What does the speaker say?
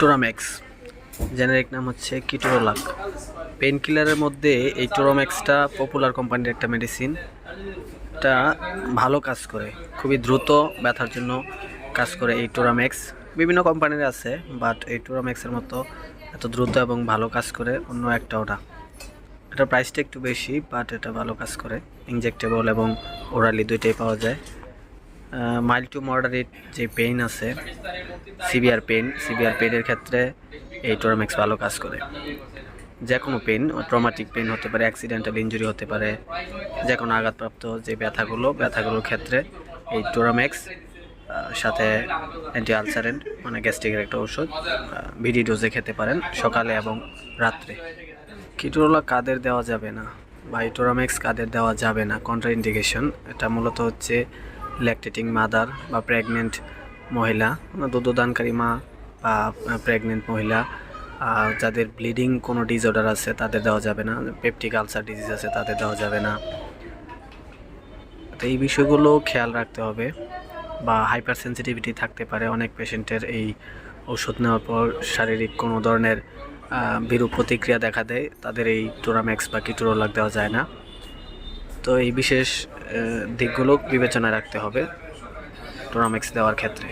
টোরাম্যাক্স generic নাম হচ্ছে ketorolac pen কিলারের মধ্যে এই টোরাম্যাক্সটা পপুলার কোম্পানির একটা মেডিসিন এটা ভালো কাজ করে, খুবই দ্রুত ব্যথার জন্য কাজ করে এই টোরাম্যাক্স বিভিন্ন কোম্পানির আছে বাট এই টোরাম্যাক্সের মতো এত দ্রুত এবং ভালো কাজ করে অন্য একটা ওটা। এটার প্রাইসটা একটু বেশি বাট এটা ভালো কাজ করে। ইনজেক্টেবল এবং ওরালি দুইটাই পাওয়া যায়। মাইল্ড টু মডারেট যে পেইন আছে সিভিয়ার পেন সিভিয়ার পেনের ক্ষেত্রে এই টোরামেক্স ভালো কাজ করে। যে কোনো পেন ট্রমাটিক পেন হতে পারে অ্যাক্সিডেন্টাল ইঞ্জুরি হতে পারে যে কোনো আঘাতপ্রাপ্ত যে ব্যথাগুলো, ব্যথাগুলোর ক্ষেত্রে এই টোরামেক্স সাথে অ্যান্টি আলসারেন্ট মানে গ্যাস্ট্রিকের একটা ওষুধ ভিডি ডোজে খেতে পারেন সকালে এবং রাত্রে। কিটোরোলা কাদের দেওয়া যাবে না বা এই টোরামেক্স কাদের দেওয়া যাবে না? কন্ট্রা ইন্ডিকেশন এটা মূলত হচ্ছে ল্যাকটেটিং মাদার বা প্রেগনেন্ট মহিলা মানে দুধদানকারী মা বা প্রেগনেন্ট মহিলা যাদের ব্লিডিং কোনো ডিসঅর্ডার আছে তাদের দেওয়া যাবে না পেপটিক আলসার ডিজিজ আছে তাদের দেওয়া যাবে না। তো এই বিষয়গুলো খেয়াল রাখতে হবে বা হাইপার সেন্সিটিভিটি থাকতে পারে অনেক পেশেন্টের এই ওষুধ নেওয়ার পর শারীরিক কোনো ধরনের বিরূপ প্রতিক্রিয়া দেখা দেয়, তাদের এই টোরাম্যাক্স বা কিটোরোলাক দেওয়া যায় না। তো এই বিশেষ দিকগুলো বিবেচনায় রাখতে হবে টোরামেক্স দেওয়ার ক্ষেত্রে।